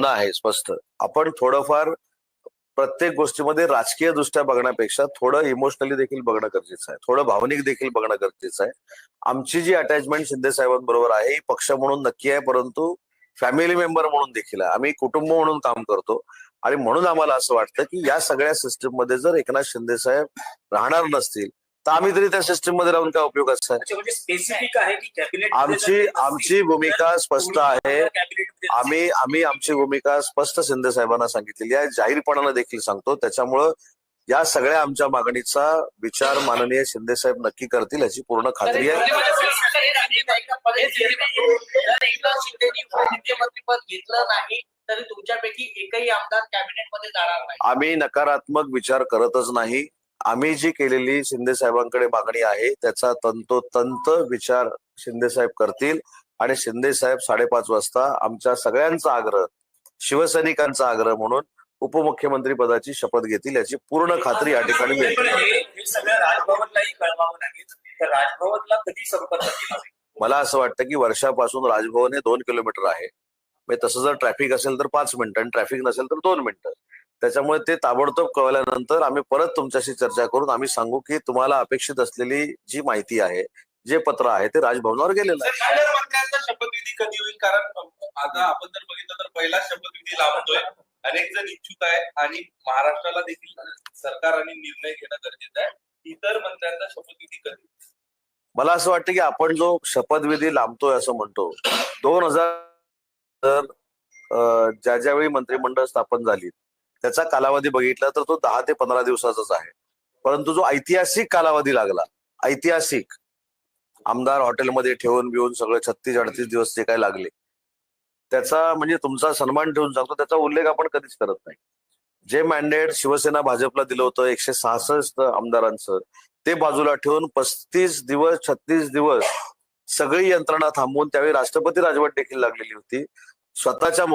भावना आहे स्पष्ट. आपण थोडंफार प्रत्येक गोष्टीमध्ये राजकीय दृष्ट्या बघण्यापेक्षा थोडं इमोशनली देखील बघणं गरजेचं आहे. थोडं भावनिक देखील बघणं गरजेचं आहे. आमची जी अटॅचमेंट शिंदे साहेबांबरोबर आहे ही पक्ष म्हणून नक्की आहे परंतु फॅमिली मेंबर म्हणून देखील आहे. आम्ही कुटुंब म्हणून काम करतो. आणि म्हणून आम्हाला असं वाटतं की या सगळ्या सिस्टीममध्ये जर एकनाथ शिंदे साहेब राहणार नसतील तर आम्ही तरी त्या सिस्टीममध्ये राहून काय आहे अच्छा, म्हणजे स्पेसिफिक आहे की कॅबिनेट आमची आमची भूमिका स्पष्ट आहे. आम्ही आम्ही आमची भूमिका स्पष्ट शिंदे साहेबांना सांगितलेली आहे. जाहीरपणानं देखील सांगतो. त्याच्यामुळं या सगळ्या आमच्या मागणीचा विचार माननीय शिंदे साहेब नक्की करतील याची पूर्ण खात्री आहे. आम्ही नकारात्मक विचार करतच नाही. आम्ही जी केलेली शिंदे साहेबांकडे मागणी आहे त्याचा तंतोतंत विचार शिंदे साहेब करतील. आणि शिंदे साहेब साडेपाच वाजता आमच्या सगळ्यांचा आग्रह शिवसैनिकांचा आग्रह म्हणून उपमुख्यमंत्री पदाची शपथ घेतील याची पूर्ण खात्री या ठिकाणी मिळते? मला असं वाटतं की वर्षापासून राजभवन हे दोन किलोमीटर आहे. म्हणजे तसं जर ट्रॅफिक असेल तर पाच मिनिटं आणि ट्रॅफिक नसेल तर दोन मिनिटं. त्याच्यामुळे ते ताबडतोब कळल्यानंतर आम्ही परत तुमच्याशी चर्चा करून आम्ही सांगू की तुम्हाला अपेक्षित असलेली जी माहिती आहे जे पत्र आहे ते राजभवनावर गेलेलं आहे. शपथविधी कधी होईल? कारण आता आपण जर बघितलं तर पहिला शपथविधी लावतोय अनेक जण इच्छुक आहे आणि महाराष्ट्राला देखील सरकारने निर्णय घेणं गरजेचं आहे. इतर मंत्र्यांचा शपथविधी कधी मला असं वाटतं की आपण जो शपथविधी लांबतोय असं म्हणतो दोन हजार ज्या ज्यावेळी मंत्रिमंडळ स्थापन झाली त्याचा कालावधी बघितला तर तो दहा ते पंधरा दिवसाचाच आहे. परंतु जो ऐतिहासिक कालावधी लागला ऐतिहासिक आमदार हॉटेलमध्ये ठेवून बिवून सगळे छत्तीस अडतीस दिवस जे काही लागले त्याचा म्हणजे तुमचा सन्मान ठेवून सांगतो त्याचा उल्लेख आपण कधीच करत नाही. जे मॅन्डेट शिवसेना भाजपला दिलं होतं एकशे सहासष्ट आमदारांचं ते बाजूला ठेवून पस्तीस दिवस छत्तीस दिवस सगळी यंत्रणा थांबवून त्यावेळी राष्ट्रपती राजवट देखील लागलेली होती. स्वतःच्या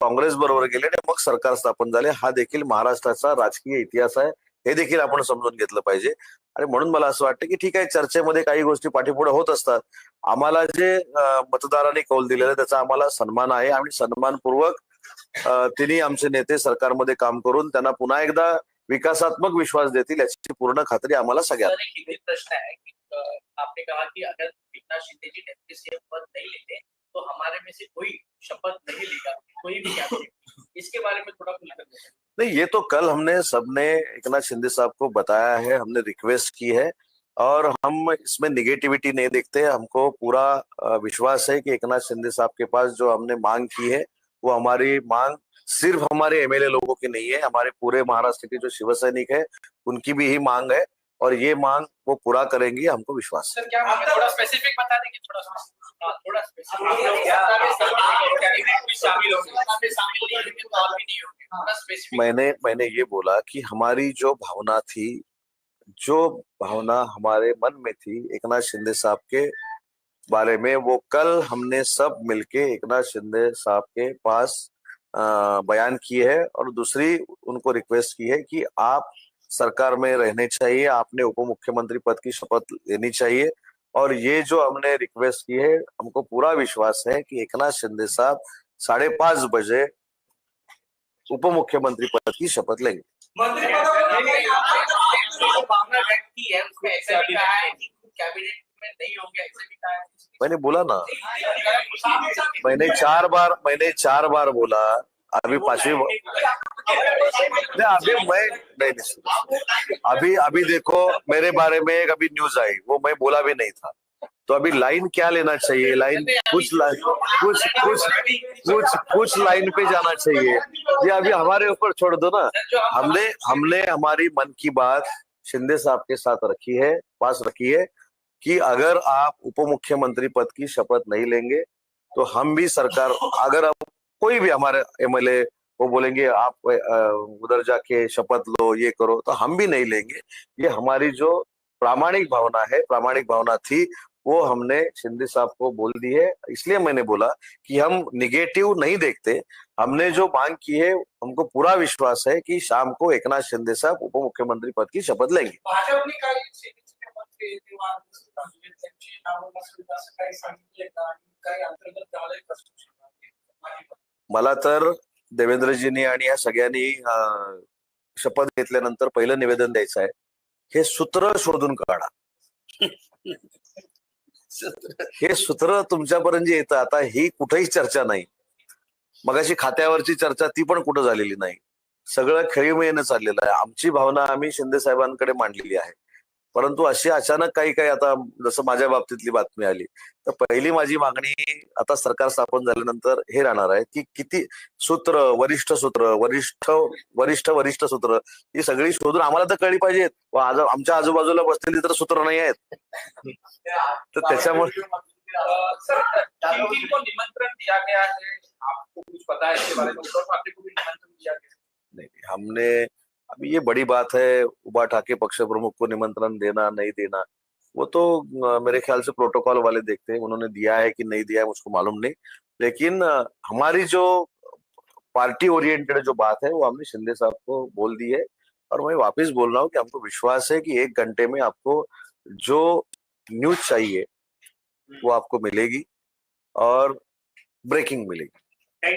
काँग्रेस बरोबर गेले आणि मग सरकार स्थापन झाले. हा देखील महाराष्ट्राचा राजकीय इतिहास आहे. हे देखील आपण समजून घेतलं पाहिजे. आणि म्हणून मला असं वाटतं की ठीक आहे चर्चेमध्ये काही गोष्टी पाठीपुढे होत असतात. आम्हाला जे मतदारांनी कौल दिलेला त्याचा आम्हाला सन्मान आहे. आणि सन्मानपूर्वक तिन्ही आमचे नेते सरकारमध्ये काम करून त्यांना पुन्हा एकदा विकासात्मक विश्वास देतील याची पूर्ण खात्री आम्हाला सगळ्यांना. प्रश्न आहे की आपने कहा अगर शिंदे जी पद नहीं लेते इसके बारे में थोड़ा खुलकर नहीं ये तो कल हमने सबने एकनाथ शिंदे साहब को बताया है हमने रिक्वेस्ट की है और हम इसमें निगेटिविटी नहीं देखते हमको पूरा विश्वास है कि एकनाथ शिंदे साहब के पास जो हमने मांग की है वो हमारी मांग सिर्फ़ हमारे एमएलए लोगों की नहीं है हमारे पूरे महाराष्ट्र के जो शिवसैनिक है उनकी भी ही मांग है और ये मांग वो पूरा करेंगी हमको विश्वास है। हाँ, मैंने मैंने ये बोला कि हमारी जो भावना थी जो भावना हमारे मन में थी एकनाथ शिंदे साहब के बारे में वो कल हमने सब मिलके एकनाथ शिंदे साहब के पास अ, बयान किए है और दूसरी उनको रिक्वेस्ट की है कि आप सरकार में रहने चाहिए आपने उप मुख्यमंत्री पद की शपथ लेनी चाहिए। और ये जो हमने रिक्वेस्ट की है, हमको पूरा विश्वास है कि एकनाथ शिंदे साहब साढ़े पाँच बजे उप मुख्यमंत्री पद की शपथ लेंगे। मैंने बोला ना, मैंने चार बार, मैंने चार बार बोला अभी पांचवी नहीं अभी मैं, नहीं नहीं। अभी अभी देखो, मेरे बारे में एक अभी न्यूज़ आई, वो मैं बोला भी नहीं था। तो अभी लाइन क्या लेना चाहिए? लाइन कुछ लाइन कुछ कुछ कुछ कुछ लाइन पे जाना चाहिए। ये अभी हमारे ऊपर छोड़ दो ना। हमने हमने हमारी मन की बात शिंदे साहब के साथ रखी है, पास रखी है, कि अगर आप उप मुख्यमंत्री पद की शपथ नहीं लेंगे तो हम भी सरकार, अगर अब कोई भी हमारे एमएलए वो बोलेंगे आप उधर जाके शपथ लो ये करो। तो हम भी नहीं लेंगे। ये हमारी जो प्रामाणिक भावना है प्रामाणिक भावना थी वो हमने शिंदे साहब को बोल दी है। इसलिए मैंने बोला कि हम निगेटिव नहीं देखते। हमने जो मांग की है हमको पूरा विश्वास है कि शाम को एकनाथ शिंदे साहब उप मुख्यमंत्री पद की शपथ लेंगे. मला तर देवेंद्रजींनी आणि या सगळ्यांनी शपथ घेतल्यानंतर पहिलं निवेदन द्यायचं आहे. हे सूत्र शोधून काढा. हे सूत्र तुमच्यापर्यंत जे येतं आता ही कुठेही चर्चा नाही. मगाशी खात्यावरची चर्चा ती पण कुठं झालेली नाही. सगळं खेळीमेळीनं चाललेलं आहे. आमची भावना आम्ही शिंदे साहेबांकडे मांडलेली आहे. परंतु अशी अचानक काही काही आता जसं माझ्या बाबतीतली बातमी आली तर पहिली माझी मागणी आता सरकार स्थापन झाल्यानंतर हे राहणार आहे की किती सूत्र वरिष्ठ सूत्र वरिष्ठ वरिष्ठ वरिष्ठ सूत्र ही सगळी शोधून आम्हाला तर कळली पाहिजेत. व आज आमच्या आजूबाजूला बसलेली तर सूत्र नाही आहेत. तर त्याच्यामुळे निमंत्रण दिया गया है आपको कुछ पता है इसके बारे में हमने अभी ये बड़ी बात है उबा ठाके पक्ष प्रमुख को निमंत्रण देना, नहीं देना, वो तो मेरे ख्याल से प्रोटोकॉल वाले देखते हैं, उन्होंने दिया है कि नहीं दिया है, मुझको मालूम नहीं, लेकिन हमारी जो पार्टी ओरिएंटेड जो बात है, वो हमने शिंदे साहब को बोल दी है, और मैं वापस बोल रहा हूँ कि हमको विश्वास है कि एक घंटे में आपको जो न्यूज़ चाहिए, वो आपको मिलेगी, और ब्रेकिंग मिलेगी।